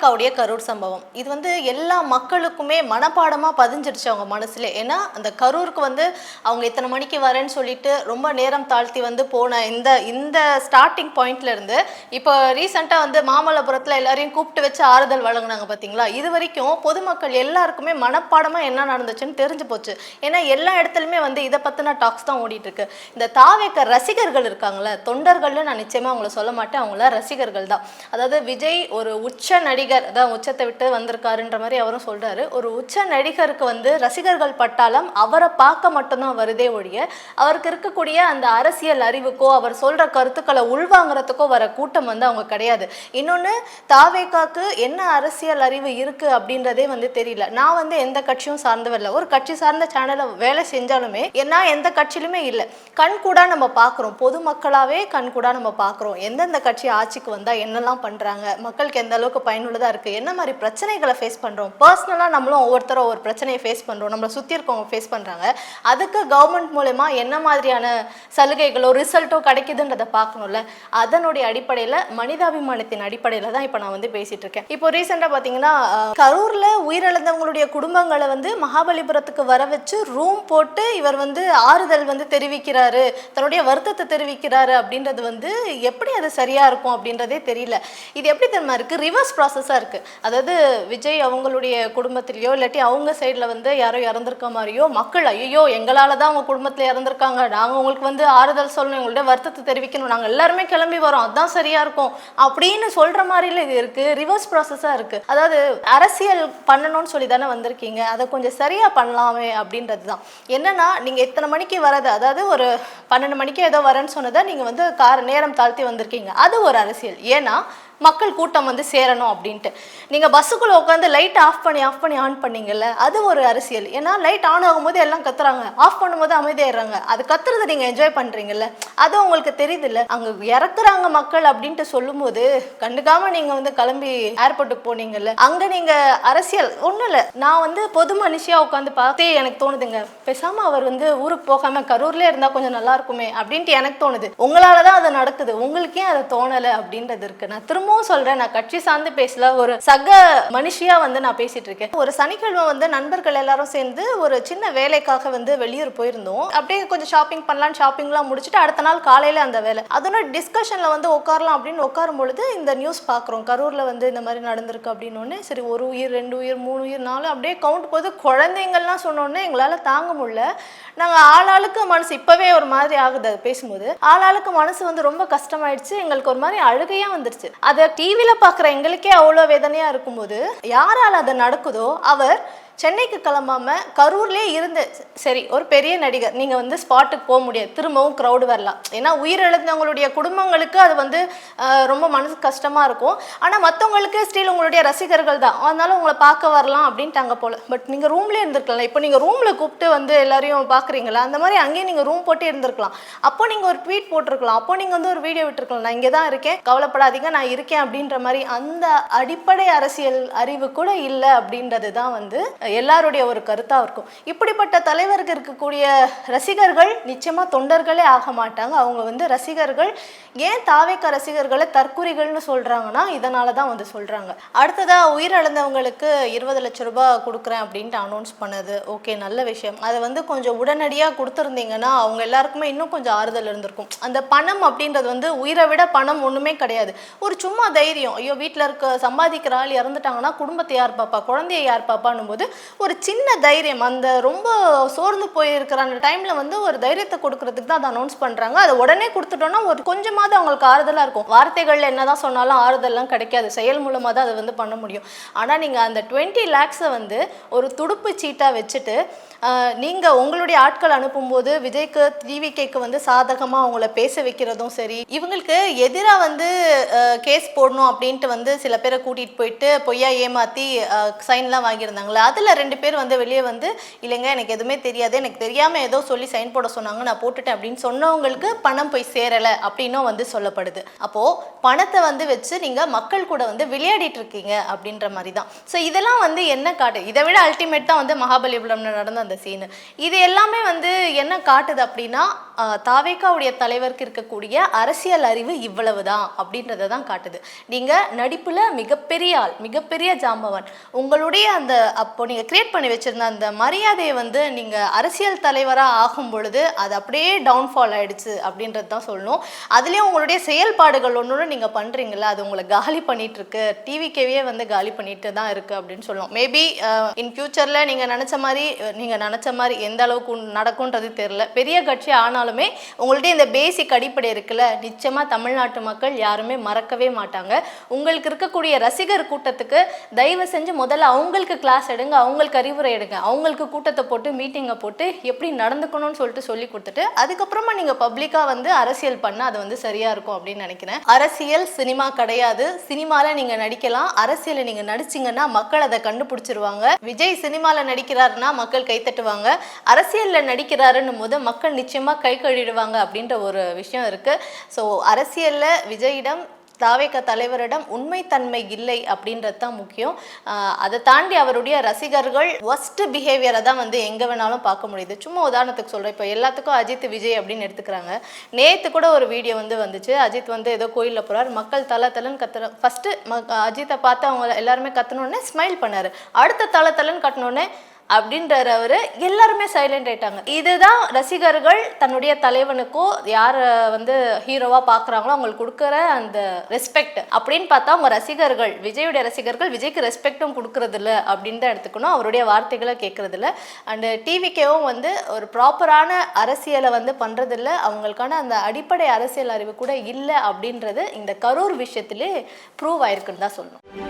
மாணிக்காவுடைய கரூர் சம்பவம். இது வந்து எல்லா மக்களுக்குமே மனப்பாடமாக பதிஞ்சிருச்சு அவங்க மனசுல. ஏன்னா அந்த கரூருக்கு வந்து அவங்க இத்தனை மணிக்கு வரேன்னு சொல்லிட்டு ரொம்ப நேரம் தாழ்த்தி வந்து போன இந்த இந்த ஸ்டார்டிங் பாயிண்ட்லேருந்து இப்போ ரீசெண்டாக வந்து மாமல்லபுரத்தில் எல்லாரையும் கூப்பிட்டு வச்சு ஆறுதல் வழங்குனாங்க பார்த்தீங்களா இது வரைக்கும் பொதுமக்கள் எல்லாருக்குமே மனப்பாடமாக என்ன நடந்துச்சுன்னு தெரிஞ்சு போச்சு. ஏன்னா எல்லா இடத்துலையுமே வந்து இதை பற்றின டாக்ஸ் தான் ஓடிட்டுருக்கு. இந்த தாவேக்க ரசிகர்கள் இருக்காங்களே தொண்டர்கள்னு நான் நிச்சயமாக அவங்கள சொல்ல மாட்டேன். அவங்கள ரசிகர்கள் தான். அதாவது விஜய் ஒரு உச்ச நடிகர் அதான் உச்சத்தை விட்டு வந்திருக்காருன்ற மாதிரி அவரும் சொல்கிறாரு ஒரு உச்ச நடிகருக்கு வந்து ரசிகர்கள் பட்டாளம் அவரை பார்க்க மட்டும்தான் வருதே ஒழிய அவருக்கு இருக்கக்கூடிய அந்த அரசியல் அறிவுக்கோ அவர் சொல்கிற கருத்துக்களை உள்வாங்கிறதுக்கோ வர கூட்டம் வந்து அவங்க கிடையாது. இன்னொன்று தாவேக்காக்கு என்ன அரசியல் அறிவு இருக்குது அப்படின்றதே வந்து தெரியல. நான் வந்து எந்த கட்சியும் சார்ந்தவரில்லை ஒரு கட்சி சார்ந்த சேனலை வேலை செஞ்சாலுமே நான் எந்த கட்சியிலுமே இல்லை. கண் கூட நம்ம பார்க்குறோம். பொதுமக்களாகவே கண் கூட நம்ம பார்க்குறோம். எந்தெந்த கட்சி ஆட்சிக்கு வந்தால் என்னெல்லாம் பண்ணுறாங்க மக்களுக்கு எந்த அளவுக்கு தான் இருக்குது என்ன மாதிரி பிரச்சனைகளை ஃபேஸ் பண்றோம்? பர்சனலாக நம்மளும் ஒவ்வொருத்தரும் ஒவ்வொரு பிரச்சனையை ஃபேஸ் பண்றோம். நம்மளை சுற்றி இருக்கவங்க ஃபேஸ் பண்றாங்க. அதுக்கு கவர்மெண்ட் மூலயமா என்ன மாதிரியான சலுகைகளோ ரிசல்ட்டோ கிடைக்குதுன்றதை பார்க்கணும்ல. அதனுடைய அடிப்படையில் மனிதாபிமானத்தின் அடிப்படையில் தான் இப்போ நான் வந்து பேசிட்டு இருக்கேன். இப்போ ரீசெண்டாக பார்த்தீங்கன்னா கரூரில் கரூர்ல உயிரிழந்தவங்களுடைய குடும்பங்களை வந்து மகாபலிபுரத்துக்கு வர வச்சு ரூம் போட்டு இவர் வந்து ஆறுதல் வந்து தெரிவிக்கிறாரு. தன்னுடைய வருத்தத்தை தெரிவிக்கிறாரு அப்படின்றது வந்து எப்படி அது சரியா இருக்கும் அப்படின்றதே தெரியல. இது எப்படி தெரியுமா இருக்கு? ரிவர்ஸ் ப்ராசஸ் ப்ராசஸாக இருக்குது அதாவது விஜய் அவங்களுடைய குடும்பத்திலேயோ இல்லாட்டி அவங்க சைடில் வந்து யாரோ இறந்துருக்க மாதிரியோ மக்கள் ஐயோ எங்களால் தான் அவங்க குடும்பத்தில் இறந்துருக்காங்க. நாங்கள் உங்களுக்கு வந்து ஆறுதல் சொல்லணும் எங்களுடைய வருத்தத்தை தெரிவிக்கணும். நாங்கள் எல்லாருமே கிளம்பி வரோம். அதுதான் சரியாக இருக்கும். அப்படின்னு சொல்கிற மாதிரில இது இருக்குது ரிவர்ஸ் ப்ராசஸாக இருக்குது அதாவது அரசியல் பண்ணணும்னு சொல்லி தானே வந்திருக்கீங்க. அதை கொஞ்சம் சரியாக பண்ணலாமே அப்படின்றது தான். என்னென்னா நீங்கள் இத்தனை மணிக்கு வரது? அதாவது ஒரு பன்னெண்டு மணிக்கு ஏதோ வரேன்னு சொன்னதை நீங்கள் வந்து கார் நேரம் தாழ்த்தி வந்திருக்கீங்க. அது ஒரு அரசியல். ஏன்னா மக்கள் கூட்டம் வந்து சேரணும் அப்படின்ட்டு. நீங்கள் பஸ்ஸுக்குள்ளே உட்காந்து லைட் ஆஃப் பண்ணி ஆஃப் பண்ணி ஆன் பண்ணீங்கல்ல அது ஒரு அரசியல். ஏன்னா லைட் ஆன் ஆகும்போது எல்லாம் கத்துறாங்க. ஆஃப் பண்ணும்போது அமைதியாயிடுறாங்க. அது கத்துறதை நீங்கள் என்ஜாய் பண்ணுறீங்கல்ல அது உங்களுக்கு தெரியுதுல்ல. அங்கே இறக்குறாங்க மக்கள் அப்படின்ட்டு சொல்லும்போது கண்டுக்காமல் நீங்கள் வந்து கிளம்பி ஏர்போர்ட்டுக்கு போனீங்கல்ல அங்கே நீங்கள் அரசியல் ஒன்றும் இல்லை. நான் வந்து பொது மனுஷியாக உட்காந்து பார்த்தே எனக்கு தோணுதுங்க. பேசாமல் அவர் வந்து ஊருக்கு போகாமல் கரூர்லேயே இருந்தால் கொஞ்சம் நல்லா இருக்குமே அப்படின்ட்டு எனக்கு தோணுது. உங்களால தான் அது நடக்குது. உங்களுக்கே அதை தோணலை அப்படின்றது இருக்குது நான் திரும்ப திரும்பவும் சொல்றேன். நான் கட்சி சார்ந்து பேசல. ஒரு சக மனுஷியா வந்து நான் பேசிட்டு இருக்கேன். ஒரு சனிக்கிழமை வந்து நண்பர்கள் எல்லாரும் சேர்ந்து ஒரு சின்ன வேலைக்காக வந்து வெளியூர் போயிருந்தோம். அப்படியே கொஞ்சம் ஷாப்பிங் பண்ணலாம் ஷாப்பிங்லாம் முடிச்சுட்டு அடுத்த நாள் காலையில அந்த வேலை. அதோட டிஸ்கஷன்ல வந்து உட்காரலாம் அப்படின்னு உட்காரும் பொழுது இந்த நியூஸ் பார்க்குறோம். கரூர்ல வந்து இந்த மாதிரி நடந்திருக்கு அப்படின்னு சரி ஒரு உயிர் ரெண்டு உயிர் மூணு உயிர் நாலு அப்படியே கவுண்ட் போது குழந்தைங்கள்லாம் சொன்னோடனே எங்களால தாங்க முடியல. நாங்க ஆளாளுக்கு மனசு இப்பவே ஒரு மாதிரி ஆகுது அது பேசும்போது. ஆளாளுக்கு மனசு வந்து ரொம்ப கஷ்டமாயிடுச்சு. எங்களுக்கு ஒரு மாதிரி அழுகையா வந்துருச்சு. அது டிவியில பாக்குற எங்களுக்கே அவ்வளோ வேதனையா இருக்கும்போது யாரால் அது நடக்குதோ அவர் சென்னைக்கு கிளம்பாமல் கரூர்லேயே இருந்து சரி ஒரு பெரிய நடிகர் நீங்கள் வந்து ஸ்பாட்டுக்கு போக முடியாது. திரும்பவும் க்ரௌடு வரலாம். ஏன்னா உயிரிழந்தவங்களுடைய குடும்பங்களுக்கு அது வந்து ரொம்ப மனசு கஷ்டமாக இருக்கும். ஆனால் மற்றவங்களுக்கு ஸ்டில் உங்களுடைய ரசிகர்கள் தான். அதனால உங்களை பார்க்க வரலாம் அப்படின்ட்டாங்க போல. பட் நீங்கள் ரூம்லேயே இருந்திருக்கலாம். இப்போ நீங்கள் ரூமில் கூப்பிட்டு வந்து எல்லாரையும் பார்க்குறீங்களா? அந்த மாதிரி அங்கேயே நீங்கள் ரூம் போட்டு இருந்திருக்கலாம். அப்போ நீங்கள் ஒரு ட்வீட் போட்டிருக்கலாம். அப்போ நீங்கள் வந்து ஒரு வீடியோ விட்டுருக்கலாம். நான் இங்கே தான் இருக்கேன். கவலைப்படாதீங்க. நான் இருக்கேன் அப்படின்ற மாதிரி அந்த அடிப்படை அரசியல் அறிவு கூட இல்லை அப்படின்றது தான் வந்து எல்லாருடைய ஒரு கருத்தாக இருக்கும். இப்படிப்பட்ட தலைவருக்கு இருக்கக்கூடிய ரசிகர்கள் நிச்சயமாக தொண்டர்களே ஆக மாட்டாங்க. அவங்க வந்து ரசிகர்கள் ஏன் தாவேக்க ரசிகர்களை தற்குறிகள்னு சொல்கிறாங்கன்னா இதனால தான் வந்து சொல்கிறாங்க அடுத்ததாக உயிரிழந்தவங்களுக்கு இருபது லட்ச ரூபாய் கொடுக்குறேன் அப்படின்ட்டு அனௌன்ஸ் பண்ணது. ஓகே நல்ல விஷயம். அதை வந்து கொஞ்சம் உடனடியாக கொடுத்துருந்தீங்கன்னா அவங்க எல்லாருக்குமே இன்னும் கொஞ்சம் ஆறுதல் இருந்திருக்கும். அந்த பணம் அப்படின்றது வந்து உயிரை விட பணம் ஒன்றுமே கிடையாது. ஒரு சும்மா தைரியம் ஐயோ வீட்டில் இருக்க சம்பாதிக்கிற ஆள் இறந்துட்டாங்கன்னா குடும்பத்தை யார் பாப்பா? குழந்தைய யார் பாப்பான்னும் போது ஒரு சின்ன தைரியம். அந்த ரொம்ப சோர்ந்து போயிருக்கிற அந்த டைம்ல வந்து ஒரு தைரியத்தை கொடுக்கறதுக்கு தான் அதை அனௌன்ஸ் பண்றாங்க. அதை உடனே கொடுத்துட்டோம்னா ஒரு கொஞ்சமாவது அவங்களுக்கு ஆறுதலாக இருக்கும். வார்த்தைகள்ல என்னதான் சொன்னாலும் ஆறுதல்லாம் கிடைக்காது. செயல் மூலமாக தான் அதை வந்து பண்ண முடியும். ஆனால் நீங்கள் அந்த டுவெண்ட்டி லேக்ஸை வந்து ஒரு துடுப்பு சீட்டாக வச்சுட்டு நீங்கள் உங்களுடைய ஆட்கள் அனுப்பும்போது விஜய்க்கு டிவிகேக்கு வந்து சாதகமாக அவங்கள பேச வைக்கிறதும் சரி இவங்களுக்கு எதிராக வந்து கேஸ் போடணும் அப்படின்ட்டு வந்து சில பேரை கூட்டிட்டு போயிட்டு பொய்யா ஏமாற்றி சைன்லாம் வாங்கியிருந்தாங்களே அது அதில் ரெண்டு பேர் வந்து வெளியே வந்து இல்லைங்க எனக்கு எதுவுமே தெரியாது. எனக்கு தெரியாமல் ஏதோ சொல்லி சைன் போட சொன்னாங்க நான் போட்டுட்டேன் அப்படின்னு சொன்னவங்களுக்கு பணம் போய் சேரலை அப்படின்னும் வந்து சொல்லப்படுது. அப்போது பணத்தை வந்து வச்சு நீங்கள் மக்கள் கூட வந்து விளையாடிட்டு இருக்கீங்க அப்படின்ற மாதிரி தான் ஸோ இதெல்லாம் வந்து என்ன காட்டு இதை விட அல்டிமேட் தான் வந்து மகாபலிபுரம் நடந்த அந்த சீனு இது எல்லாமே வந்து என்ன காட்டுது அப்படின்னா தாவேக்காவுடைய தாவேகாவுடைய தலைவருக்கு இருக்கக்கூடிய அரசியல் அறிவு இவ்வளவு தான் அப்படின்றத தான் காட்டுது. நீங்கள் நடிப்பில் மிகப்பெரிய ஆள் மிகப்பெரிய ஜாம்பவன். உங்களுடைய அந்த அப்போ நீங்கள் கிரியேட் பண்ணி வச்சுருந்த அந்த மரியாதையை வந்து நீங்கள் அரசியல் தலைவராக ஆகும் பொழுது அது அப்படியே டவுன்ஃபால் ஆகிடுச்சு அப்படின்றது தான் சொல்லணும். அதுலேயும் உங்களுடைய செயல்பாடுகள் ஒன்று ஒன்று நீங்கள் பண்ணுறீங்களா அது உங்களை காலி பண்ணிகிட்ருக்கு இருக்கு டிவிக்கேவே வந்து காலி பண்ணிட்டு தான் இருக்குது அப்படின்னு சொல்லணும். மேபி இன் ஃப்யூச்சரில் நீங்கள் நினச்ச மாதிரி நீங்கள் நினச்ச மாதிரி எந்த அளவுக்கு நடக்கும்ன்றது தெரில பெரிய கட்சி ஆனாலுமே உங்கள்கிட்ட இந்த பேசிக் அடிப்படை இருக்குல்ல நிச்சயமாக தமிழ்நாட்டு மக்கள் யாருமே மறக்கவே மாட்டாங்க. உங்களுக்கு இருக்கக்கூடிய ரசிகர் கூட்டத்துக்கு தயவு செஞ்சு முதல்ல அவங்களுக்கு கிளாஸ் எடுங்க. அவங்களுக்கு அறிவுரை எடுங்க. அவங்களுக்கு கூட்டத்தை போட்டு மீட்டிங்கை போட்டு எப்படி நடந்துக்கணும்னு சொல்லிட்டு சொல்லி கொடுத்துட்டு அதுக்கப்புறமா நீங்கள் பப்ளிக்காக வந்து அரசியல் பண்ணால் அது வந்து சரியாக இருக்கும் அப்படின்னு நினைக்கிறேன். அரசியல் சினிமா கிடையாது. சினிமாவில் நீங்கள் நடிக்கலாம். அரசியலை நீங்கள் நடிச்சிங்கன்னா மக்கள் அதை கண்டுபிடிச்சிருவாங்க. விஜய் சினிமாவில் நடிக்கிறாருன்னா மக்கள் கைத்தட்டுவாங்க அரசியலில் நடிக்கிறாருன்னும் போது மக்கள் நிச்சயமாக கை கழுவிடுவாங்க அப்படின்ற ஒரு விஷயம் இருக்குது ஸோ அரசியலில் விஜயிடம் தாவேக தலைவரிடம் உண்மைத்தன்மை இல்லை அப்படின்றது தான் முக்கியம் அதை தாண்டி அவருடைய ரசிகர்கள் ஒஸ்ட் பிஹேவியரை தான் வந்து எங்கே வேணாலும் பார்க்க முடியுது. சும்மா உதாரணத்துக்கு சொல்கிறேன் இப்போ எல்லாத்துக்கும் அஜித் விஜய் அப்படின்னு எடுத்துக்கிறாங்க. நேற்று கூட ஒரு வீடியோ வந்து வந்துச்சு. அஜித் வந்து ஏதோ கோயிலில் போகிறார் மக்கள் தலை தலைன்னு கத்துற ஃபஸ்ட்டு அஜித்தை பார்த்து அவங்க எல்லாருமே கத்துனோடனே ஸ்மைல் பண்ணார். அடுத்த தலை தலைன்னு கட்டினோடனே அப்படின்றார் அவர். எல்லாருமே சைலண்ட் ஆயிட்டாங்க. இதுதான் ரசிகர்கள் தன்னுடைய தலைவனுக்கோ யாரை வந்து ஹீரோவாக பார்க்குறாங்களோ அவங்களுக்கு கொடுக்குற அந்த ரெஸ்பெக்ட் அப்படின்னு பார்த்தா அவங்க ரசிகர்கள் விஜயுடைய ரசிகர்கள் விஜய்க்கு ரெஸ்பெக்டும் கொடுக்கறதில்ல அப்படின்னு தான் எடுத்துக்கணும். அவருடைய வார்த்தைகளை கேட்குறதில்ல அண்டு டிவிக்கேவும் வந்து ஒரு ப்ராப்பரான அரசியலை வந்து பண்ணுறதில்ல அவங்களுக்கான அந்த அடிப்படை அரசியல் அறிவு கூட இல்லை அப்படின்றது இந்த கரூர் விஷயத்திலே ப்ரூவ் ஆயிருக்குன்னு தான் சொல்லணும்.